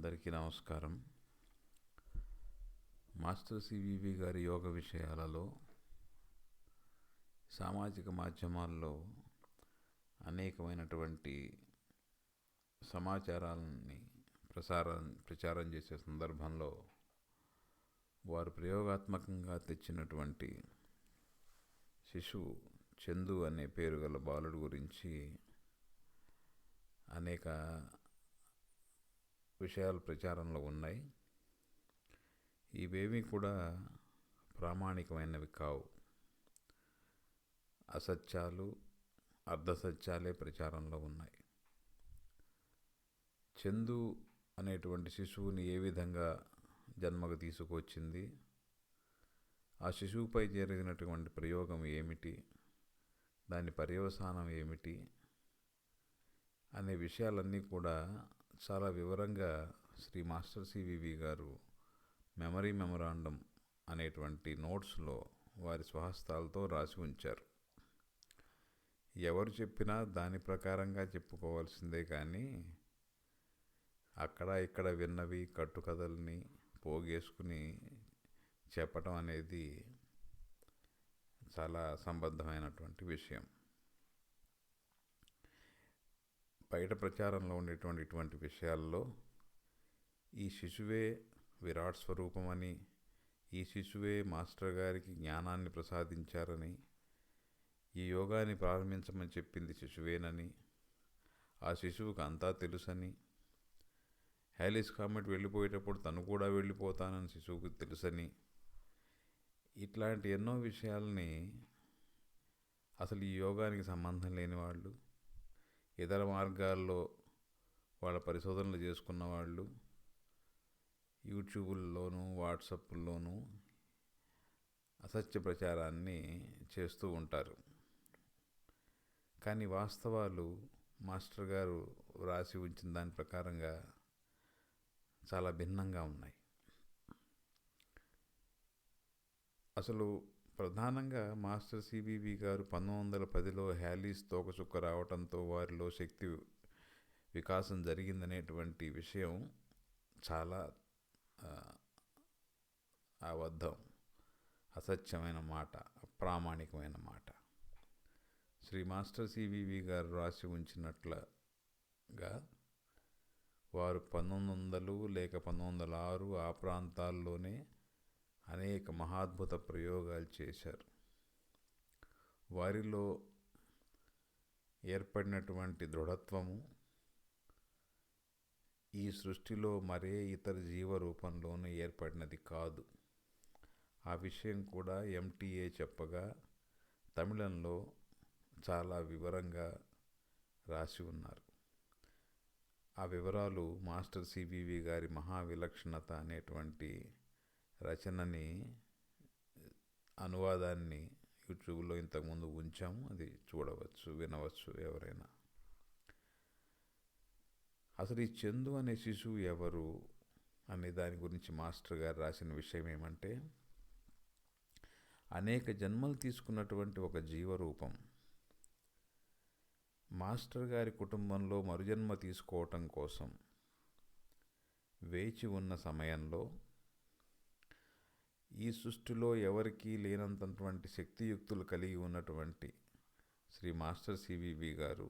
అందరికీ నమస్కారం. Master CVV గారి యోగ విషయాలలో సామాజిక మాధ్యమాల్లో అనేకమైనటువంటి సమాచారాలని ప్రసారం ప్రచారం చేసే సందర్భంలో వారు ప్రయోగాత్మకంగా తెచ్చినటువంటి శిశువు చందు అనే పేరు గల బాలుడు గురించి అనేక విషయాలు ప్రచారంలో ఉన్నాయి. ఇవేమీ కూడా ప్రామాణికమైనవి కావు. అసత్యాలు అర్ధసత్యాలే ప్రచారంలో ఉన్నాయి. చందు అనేటువంటి శిశువుని ఏ విధంగా జన్మకు తీసుకొచ్చింది? ఆ శిశువుపై జరిగినటువంటి ప్రయోగం ఏమిటి? దాని పర్యవసానం ఏమిటి? అనే విషయాలన్నీ కూడా చాలా వివరంగా Shri master C V V garu memory memorandum అనేటువంటి నోట్స్లో వారి స్వహస్తాలతో రాసి ఉంచారు. ఎవరు చెప్పినా దాని ప్రకారంగా చెప్పుకోవాల్సిందే కానీ అక్కడ ఇక్కడ విన్నవి కట్టుకథల్ని పోగేసుకుని చెప్పటం అనేది చాలా సంబద్ధమైనటువంటి విషయం. బయట ప్రచారంలో ఉండేటువంటి ఇటువంటి విషయాల్లో ఈ శిశువే విరాట్ స్వరూపమని ఈ శిశువే మాస్టర్ గారికి జ్ఞానాన్ని ప్రసాదించారని ఈ యోగాన్ని ప్రారంభించమని చెప్పింది శిశువేనని ఆ శిశువుకు అంతా తెలుసని హ్యాలిస్ కామెట్ వెళ్ళిపోయేటప్పుడు తను కూడా వెళ్ళిపోతానని శిశువుకు తెలుసని ఇట్లాంటి ఎన్నో విషయాల్ని అసలు ఈ యోగానికి సంబంధం లేని వాళ్ళు ఇతర మార్గాల్లో వాళ్ళ పరిశోధనలు చేసుకున్న వాళ్ళు యూట్యూబుల్లోనూ వాట్సప్ల్లోనూ అసత్య ప్రచారాన్ని చేస్తూ ఉంటారు. కానీ వాస్తవాలు మాస్టర్ గారు వ్రాసి ఉంచిన దాని ప్రకారంగా చాలా భిన్నంగా ఉన్నాయి. అసలు ప్రధానంగా మాస్టర్ సిబివి గారు పంతొమ్మిది వందల పదిలో హ్యాలీస్ తోకచుక్క రావడంతో వారిలో శక్తి వికాసం జరిగిందనేటువంటి విషయం చాలా అబద్ధం అసత్యమైన మాట అప్రామాణికమైన మాట. శ్రీ మాస్టర్ సివివి గారు రాసి ఉంచినట్లుగా వారు పంతొమ్మిది వందలు లేక పంతొమ్మిది వందల ఆరు ఆ ప్రాంతాల్లోనే అనేక మహాద్భుత ప్రయోగాలు చేశారు. వారిలో ఏర్పడినటువంటి దృఢత్వము ఈ సృష్టిలో మరే ఇతర జీవ రూపంలోనూ ఏర్పడినది కాదు. ఆ విషయం కూడా ఎంటీఏ చెప్పగా తమిళంలో చాలా వివరంగా రాసి ఉన్నారు. ఆ వివరాలు మాస్టర్ సిబివి గారి మహావిలక్షణత అనేటువంటి రచనని అనువాదాన్ని యూట్యూబ్లో ఇంతకుముందు ఉంచాము. అది చూడవచ్చు వినవచ్చు ఎవరైనా. అసలు ఈ చందు అనే శిశువు ఎవరు అనే దాని గురించి మాస్టర్ గారు రాసిన విషయం ఏమంటే అనేక జన్మలు తీసుకున్నటువంటి ఒక జీవరూపం. మాస్టర్ గారి కుటుంబంలో మరుజన్మ తీసుకోవటం కోసం వేచి ఉన్న సమయంలో ఈ సృష్టిలో ఎవరికీ లేనంతటువంటి శక్తియుక్తులు కలిగి ఉన్నటువంటి శ్రీ మాస్టర్ సివివి గారు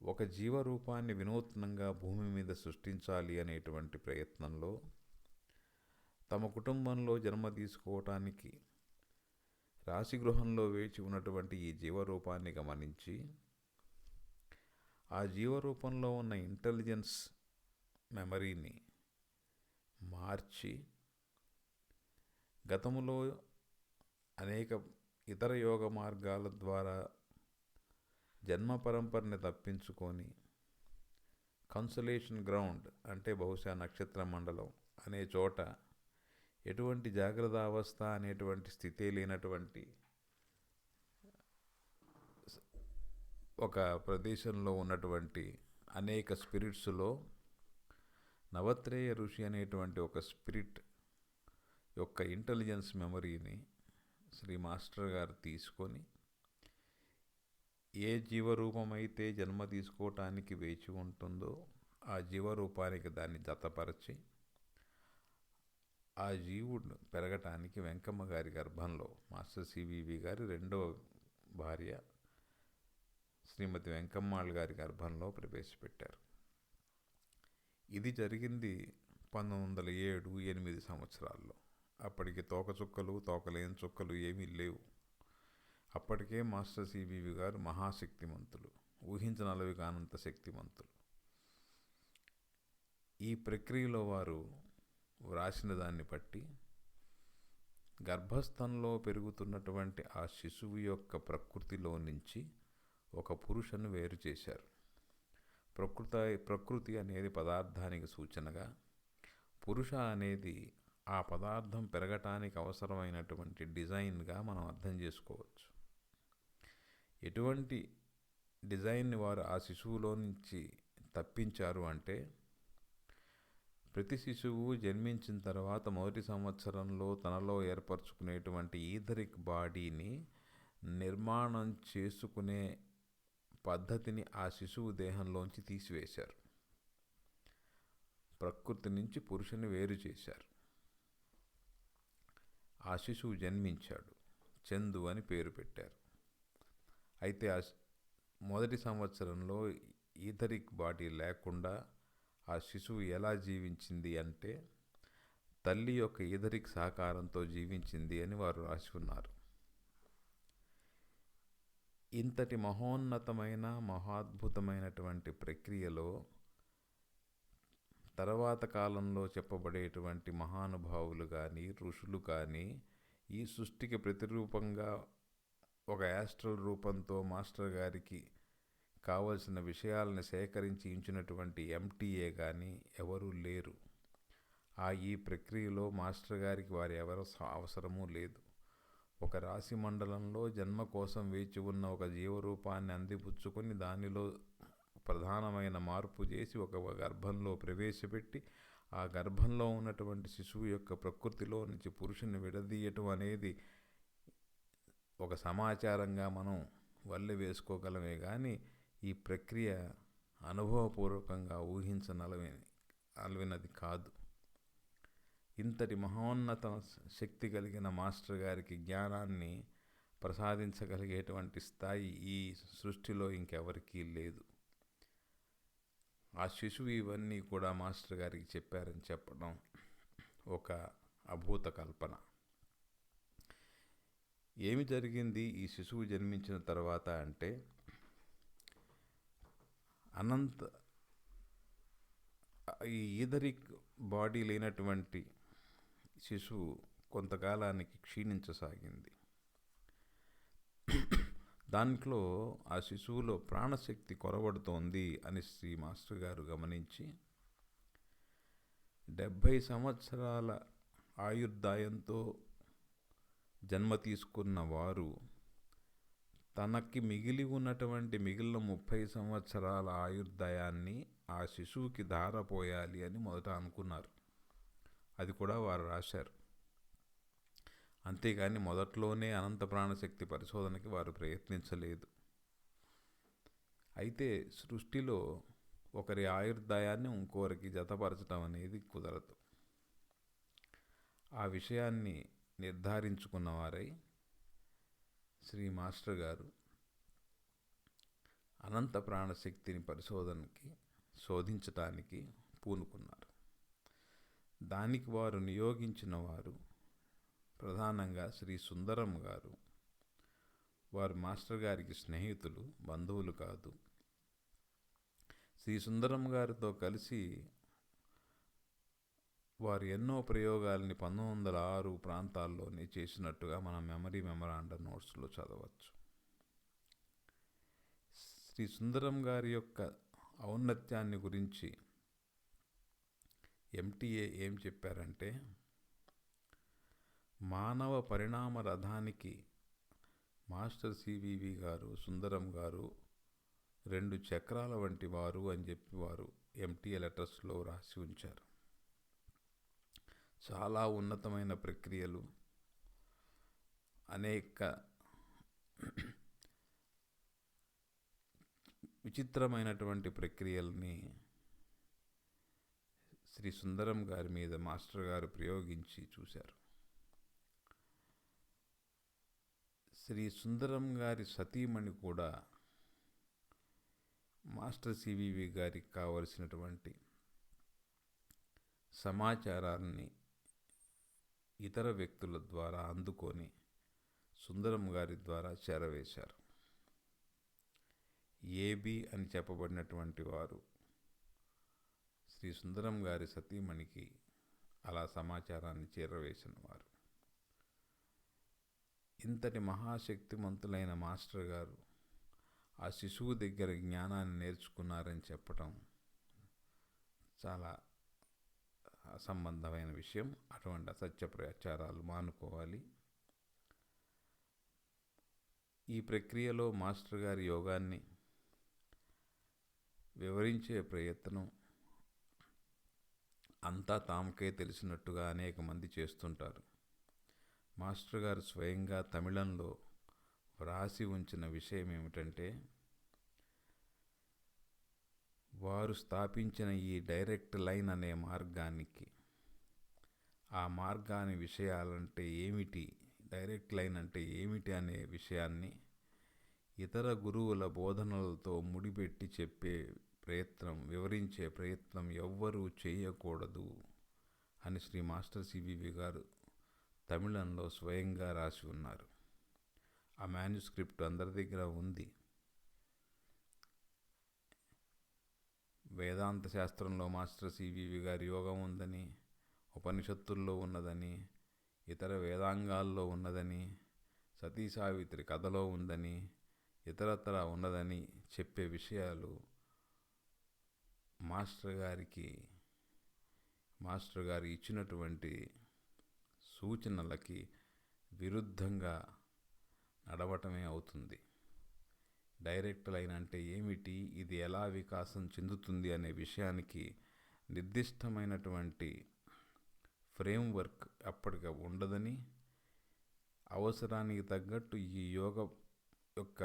ఒక జీవరూపాన్ని వినూత్నంగా భూమి మీద సృష్టించాలి అనేటువంటి ప్రయత్నంలో తమ కుటుంబంలో జన్మ తీసుకోవటానికి రాశిగృహంలో వేచి ఉన్నటువంటి ఈ జీవరూపాన్ని గమనించి ఆ జీవరూపంలో ఉన్న ఇంటెలిజెన్స్ మెమరీని మార్చి గతంలో అనేక ఇతర యోగ మార్గాల ద్వారా జన్మ పరంపరని తప్పించుకొని కన్సలేషన్ గ్రౌండ్ అంటే బహుశా నక్షత్ర మండలం అనే చోట ఎటువంటి జాగ్రత్త అవస్థ అనేటువంటి స్థితి లేనటువంటి ఒక ప్రదేశంలో ఉన్నటువంటి అనేక స్పిరిట్స్లో నవత్రేయ ఋషి అనేటువంటి ఒక స్పిరిట్ యొక్క ఇంటెలిజెన్స్ మెమరీని శ్రీ మాస్టర్ గారు తీసుకొని ఏ జీవరూపమైతే జన్మ తీసుకోవటానికి వేచి ఉంటుందో ఆ జీవరూపానికి దాన్ని జతపరచి ఆ జీవుడు పెరగటానికి వెంకమ్మ గారి గర్భంలో మాస్టర్ సివివి గారి రెండవ భార్య శ్రీమతి వెంకమ్మాళ్ గారి గర్భంలో ప్రవేశపెట్టారు. ఇది జరిగింది పంతొమ్మిది వందల ఏడు ఎనిమిది సంవత్సరాల్లో. అప్పటికి తోకచుక్కలు తోకలేని చుక్కలు ఏమీ లేవు. అప్పటికే మాస్టర్ సిబివి గారు మహాశక్తిమంతులు ఊహించనలవి కానంత శక్తిమంతులు. ఈ ప్రక్రియలో వారు వ్రాసిన దాన్ని బట్టి గర్భస్థంలో పెరుగుతున్నటువంటి ఆ శిశువు యొక్క ప్రకృతిలో నుంచి ఒక పురుషను వేరు చేశారు. ప్రకృత ప్రకృతి అనేది పదార్థానికి సూచనగా పురుష అనేది ఆ పదార్థం పెరగటానికి అవసరమైనటువంటి డిజైన్గా మనం అర్థం చేసుకోవచ్చు. ఎటువంటి డిజైన్ని వారు ఆ శిశువులో నుంచి తప్పించారు అంటే ప్రతి శిశువు జన్మించిన తర్వాత మొదటి సంవత్సరంలో తనలో ఏర్పరచుకునేటువంటి ఈథరిక్ బాడీని నిర్మాణం చేసుకునే పద్ధతిని ఆ శిశువు దేహంలోంచి తీసివేశారు. ప్రకృతి నుంచి పురుషుని వేరు చేశారు. ఆ శిశువు జన్మించాడు. చందు అని పేరు పెట్టారు. అయితే ఆ మొదటి సంవత్సరంలో ఈథరిక్ బాడీ లేకుండా ఆ శిశువు ఎలా జీవించింది అంటే తల్లి యొక్క ఈథరిక్ సహకారంతో జీవించింది అని వారు రాసి ఉన్నారు. ఇంతటి మహోన్నతమైన మహాద్భుతమైనటువంటి ప్రక్రియలో తర్వాత కాలంలో చెప్పబడేటువంటి మహానుభావులు కానీ ఋషులు కానీ ఈ సృష్టికి ప్రతిరూపంగా ఒక యాస్ట్రల్ రూపంతో మాస్టర్ గారికి కావలసిన విషయాలను సేకరించి ఉంచినటువంటి ఎంటీఏ కానీ ఎవరూ లేరు. ఆ ఈ ప్రక్రియలో మాస్టర్ గారికి వారు ఎవరు అవసరమూ లేదు. ఒక రాశి మండలంలో జన్మ కోసం వేచి ఉన్న ఒక జీవరూపాన్ని అందిపుచ్చుకొని దానిలో ప్రధానమైన మార్పు చేసి ఒక గర్భంలో ప్రవేశపెట్టి ఆ గర్భంలో ఉన్నటువంటి శిశువు యొక్క ప్రకృతిలో నుంచి పురుషుని విడదీయటం అనేది ఒక సమాచారంగా మనం వల్లె వేసుకోగలమే కానీ ఈ ప్రక్రియ అనుభవపూర్వకంగా ఊహించనలవి అలవినది కాదు. ఇంతటి మహోన్నత శక్తి కలిగిన మాస్టర్ గారికి జ్ఞానాన్ని ప్రసాదించగలిగేటువంటి స్థాయి ఈ సృష్టిలో ఇంకెవరికీ లేదు. ఆ శిశువు ఇవన్నీ కూడా మాస్టర్ గారికి చెప్పారని చెప్పడం ఒక అభూత కల్పన. ఏమి జరిగింది? ఈ శిశువు జన్మించిన తర్వాత అంటే అనంత ఈ ఈదరిక్ బాడీ లేనటువంటి శిశువు కొంతకాలానికి క్షీణించసాగింది. దాంట్లో ఆ శిశువులో ప్రాణశక్తి కొరబడుతోంది అని శ్రీ మాస్టర్ గారు గమనించి డెబ్భై సంవత్సరాల ఆయుర్దాయంతో జన్మ తీసుకున్న వారు తనకి మిగిలి ఉన్నటువంటి మిగిలిన ముప్పై సంవత్సరాల ఆయుర్దాయాన్ని ఆ శిశువుకి ధారపోయాలి అని మొదట అనుకున్నారు. అది కూడా వారు రాశారు. అంతేగాని మొదట్లోనే అనంత ప్రాణశక్తి పరిశోధనకి వారు ప్రయత్నించలేదు. అయితే సృష్టిలో ఒకరి ఆయుర్దాయాన్ని ఇంకొకరికి జతపరచడం అనేది కుదరదు. ఆ విషయాన్ని నిర్ధారించుకున్నవారై శ్రీ మాస్టర్ గారు అనంత ప్రాణశక్తిని పరిశోధనకి శోధించటానికి పూనుకున్నారు. దానికి వారు నియోగించిన వారు ప్రధానంగా శ్రీ సుందరం గారు. వారు మాస్టర్ గారికి స్నేహితులు బంధువులు కాదు. శ్రీ సుందరం గారితో కలిసి వారు ఎన్నో ప్రయోగాల్ని పంతొమ్మిది వందల ఆరు ప్రాంతాల్లోనే చేసినట్టుగా మన మెమరీ మెమరాండ నోట్స్లో చదవచ్చు. శ్రీ సుందరం గారి యొక్క ఔన్నత్యాన్ని గురించి ఎంటీఏ ఏం చెప్పారంటే మానవ పరిణామ రథానికి మాస్టర్ సివివి గారు సుందరం గారు రెండు చక్రాల వంటి వారు అని చెప్పి వారు ఎంటీఏ లెటర్స్లో రాసి ఉంచారు. చాలా ఉన్నతమైన ప్రక్రియలు అనేక విచిత్రమైనటువంటి ప్రక్రియల్ని శ్రీ సుందరం గారి మీద మాస్టర్ గారు ప్రయోగించి చూశారు. శ్రీ సుందరం గారి సతీమణి కూడా మాస్టర్ సివివి గారికి కావలసినటువంటి సమాచారాన్ని ఇతర వ్యక్తుల ద్వారా అందుకొని సుందరం గారి ద్వారా చేరవేశారు. ఏబి అని చెప్పబడినటువంటి వారు శ్రీ సుందరం గారి సతీమణికి అలా సమాచారాన్ని చేరవేసిన వారు. ఇంతటి మహాశక్తిమంతులైన మాస్టర్ గారు ఆ శిశువు దగ్గర జ్ఞానాన్ని నేర్చుకున్నారని చెప్పటం చాలా అసంబంధమైన విషయం. అటువంటి అసత్య ప్రచారాలు మానుకోవాలి. ఈ ప్రక్రియలో మాస్టర్ గారి యోగాన్ని వివరించే ప్రయత్నం అంతా తామకే తెలిసినట్టుగా అనేక మంది చేస్తుంటారు. మాస్టర్ గారు స్వయంగా తమిళంలో వ్రాసి ఉంచిన విషయం ఏమిటంటే వారు స్థాపించిన ఈ డైరెక్ట్ లైన్ అనే మార్గానికి ఆ మార్గాని విషయాలంటే ఏమిటి డైరెక్ట్ లైన్ అంటే ఏమిటి అనే విషయాన్ని ఇతర గురువుల బోధనలతో ముడిపెట్టి చెప్పే ప్రయత్నం వివరించే ప్రయత్నం ఎవ్వరూ చేయకూడదు అని శ్రీ మాస్టర్ సిబివి గారు తమిళంలో స్వయంగా రాసి ఉన్నారు. ఆ మాన్యుస్క్రిప్ట్ అందరి దగ్గర ఉంది. వేదాంత శాస్త్రంలో మాస్టర్ సివివి గారి యోగం ఉందని ఉపనిషత్తుల్లో ఉన్నదని ఇతర వేదాంగాల్లో ఉన్నదని సతీ సావిత్రి కథలో ఉందని ఇతరతర ఉన్నదని చెప్పే విషయాలు మాస్టర్ గారికి మాస్టర్ గారు ఇచ్చినటువంటి సూచనలకి విరుద్ధంగా నడవటమే అవుతుంది. డైరెక్ట్ లైన్ అంటే ఏమిటి? ఇది ఎలా వికాసం చెందుతుంది అనే విషయానికి నిర్దిష్టమైనటువంటి ఫ్రేమ్వర్క్ అప్పటిగా ఉండదని అవసరానికి తగ్గట్టు ఈ యోగ యొక్క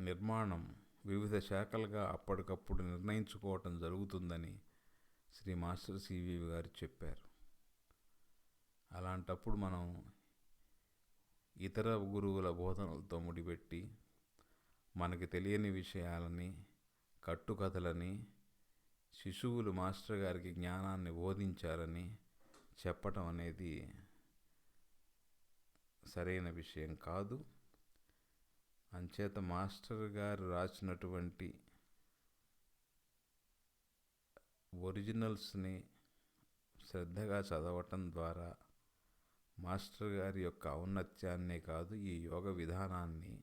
నిర్మాణం వివిధ శాఖలుగా అప్పటికప్పుడు నిర్ణయించుకోవటం జరుగుతుందని శ్రీ మాస్టర్ సివి గారు చెప్పారు. అలాంటప్పుడు మనం ఇతర గురువుల బోధనలతో ముడిపెట్టి మనకి తెలియని విషయాలని కట్టుకథలని శిశువులు మాస్టర్ గారికి జ్ఞానాన్ని బోధించారని చెప్పటం అనేది సరైన విషయం కాదు. అంచేత మాస్టర్ గారు రాసినటువంటి ఒరిజినల్స్ని శ్రద్ధగా చదవటం ద్వారా మాస్టర్ గారి యొక్క ఔన్నత్యాన్నే కాదు ఈ యోగ విధానాన్ని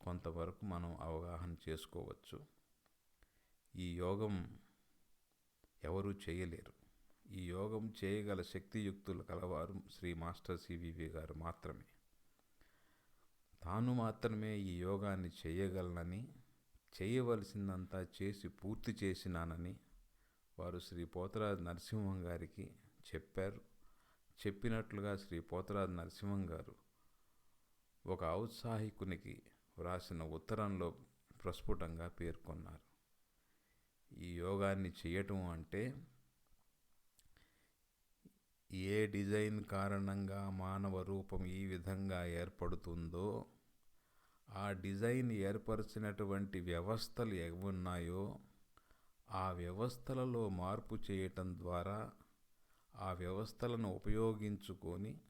కొంతవరకు మనం అవగాహన చేసుకోవచ్చు. ఈ యోగం ఎవరూ చేయలేరు. ఈ యోగం చేయగల శక్తియుక్తులు కలవారు శ్రీ మాస్టర్ సివివి గారు మాత్రమే. తాను మాత్రమే ఈ యోగాన్ని చేయగలనని చేయవలసిందంతా చేసి పూర్తి చేసినానని వారు శ్రీ పోతరాజు నరసింహం గారికి చెప్పారు. చెప్పినట్లుగా శ్రీ పోతరాజు నరసింహం గారు ఒక ఔత్సాహికునికి వ్రాసిన ఉత్తరంలో ప్రస్ఫుటంగా పేర్కొన్నారు. ఈ యోగాన్ని చేయటం అంటే ఏ డిజైన్ కారణంగా మానవ రూపం ఈ విధంగా ఏర్పడుతుందో ఆ డిజైన్ ఏర్పరిచినటువంటి వ్యవస్థలు ఏమున్నాయో ఆ వ్యవస్థలలో మార్పు చేయటం ద్వారా ఆ వ్యవస్థలను ఉపయోగించుకొని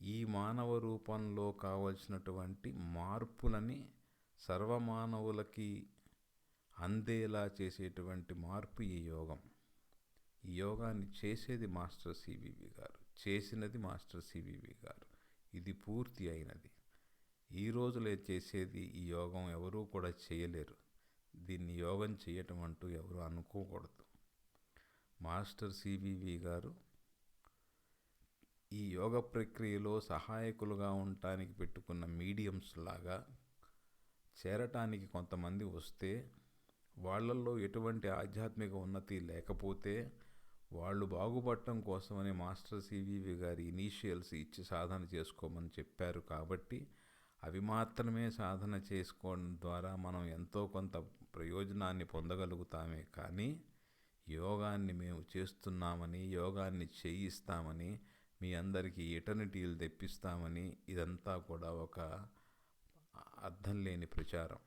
ఈ మానవ రూపంలో కావలసినటువంటి మార్పులని సర్వమానవులకి అందేలా చేసేటువంటి మార్పు ఈ యోగం. ఈ యోగాన్ని చేసేది మాస్టర్ సివివి గారు చేసినది మాస్టర్ సివివి గారు. ఇది పూర్తి అయినది. ఈ రోజులే చేసేది ఈ యోగం ఎవరూ కూడా చేయలేరు. దీన్ని యోగం చేయటం అంటూ ఎవరు అనుకోకూడదు. మాస్టర్ సివివి గారు ఈ యోగ ప్రక్రియలో సహాయకులుగా ఉండటానికి పెట్టుకున్న మీడియంస్ లాగా చేరటానికి కొంతమంది వస్తే వాళ్ళల్లో ఎటువంటి ఆధ్యాత్మిక ఉన్నతి లేకపోతే వాళ్ళు బాగుపడటం కోసమని మాస్టర్ సివివి గారి ఇనీషియల్స్ ఇచ్చి సాధన చేసుకోమని చెప్పారు కాబట్టి అవి మాత్రమే సాధన చేసుకోవడం ద్వారా మనం ఎంతో కొంత ప్రయోజనాన్ని పొందగలుగుతామే. కానీ యోగాన్ని మేము చేస్తున్నామని యోగాన్ని చేయిస్తామని మీ అందరికీ ఎటర్నిటీలు తెప్పిస్తామని ఇదంతా కూడా ఒక అర్థం లేని ప్రచారం.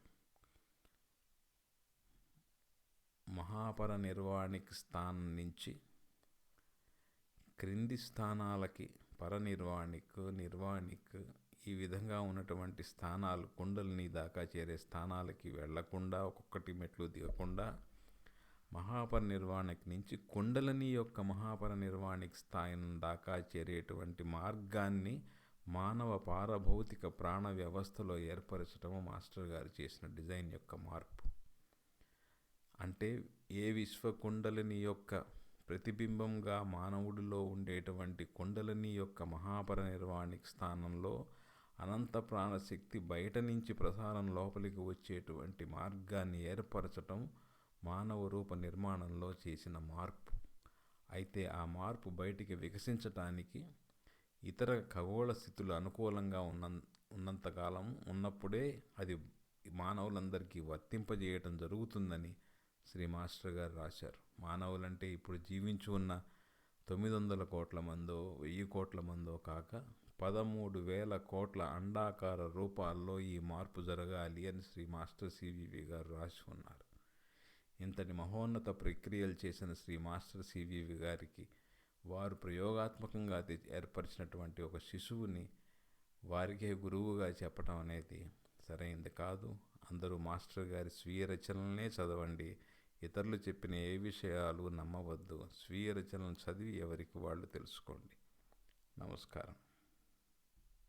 మహాపర నిర్వాణిక స్థానం నుంచి క్రింది స్థానాలకి పరనిర్వాణిక్ నిర్వాణిక్ ఈ విధంగా ఉన్నటువంటి స్థానాలు కుండలని దాకా చేరే స్థానాలకి వెళ్ళకుండా ఒక్కొక్కటి మెట్లు దిగకుండా మహాపరినిర్వాణికి నుంచి కుండలని యొక్క మహాపరినిర్వాణిక స్థాయిని దాకా చేరేటువంటి మార్గాన్ని మానవ పారభౌతిక ప్రాణ వ్యవస్థలో ఏర్పరచడం మాస్టర్ గారు చేసిన డిజైన్ యొక్క మార్పు. అంటే ఏ విశ్వకుండలిని యొక్క ప్రతిబింబంగా మానవుడిలో ఉండేటువంటి కుండలిని యొక్క మహాపరినిర్వాణిక స్థానంలో అనంత ప్రాణశక్తి బయట నుంచి ప్రసారం లోపలికి వచ్చేటువంటి మార్గాన్ని ఏర్పరచటం మానవ రూప నిర్మాణంలో చేసిన మార్పు. అయితే ఆ మార్పు బయటికి వికసించటానికి ఇతర ఖగోళ స్థితులు అనుకూలంగా ఉన్న ఉన్నంతకాలం ఉన్నప్పుడే అది మానవులందరికీ వర్తింపజేయటం జరుగుతుందని శ్రీ మాస్టర్ గారు రాశారు. మానవులంటే ఇప్పుడు జీవించి ఉన్న తొమ్మిది వందల కోట్ల మందో వెయ్యి కోట్ల మందో కాక పదమూడు వేల కోట్ల అండాకార రూపాల్లో ఈ మార్పు జరగాలి అని శ్రీ మాస్టర్ సివివి గారు రాసి ఉన్నారు. ఇంతటి మహోన్నత ప్రక్రియలు చేసిన శ్రీ మాస్టర్ సివివి గారికి వారు ప్రయోగాత్మకంగా ఏర్పరిచినటువంటి ఒక శిశువుని వారికే గురువుగా చెప్పడం అనేది సరైంది కాదు. అందరూ మాస్టర్ గారి స్వీయ రచనలనే చదవండి. ఇతరులు చెప్పిన ఏ విషయాలు నమ్మవద్దు. స్వీయ రచనలు చదివి ఎవరికి వాళ్ళు తెలుసుకోండి. నమస్కారం.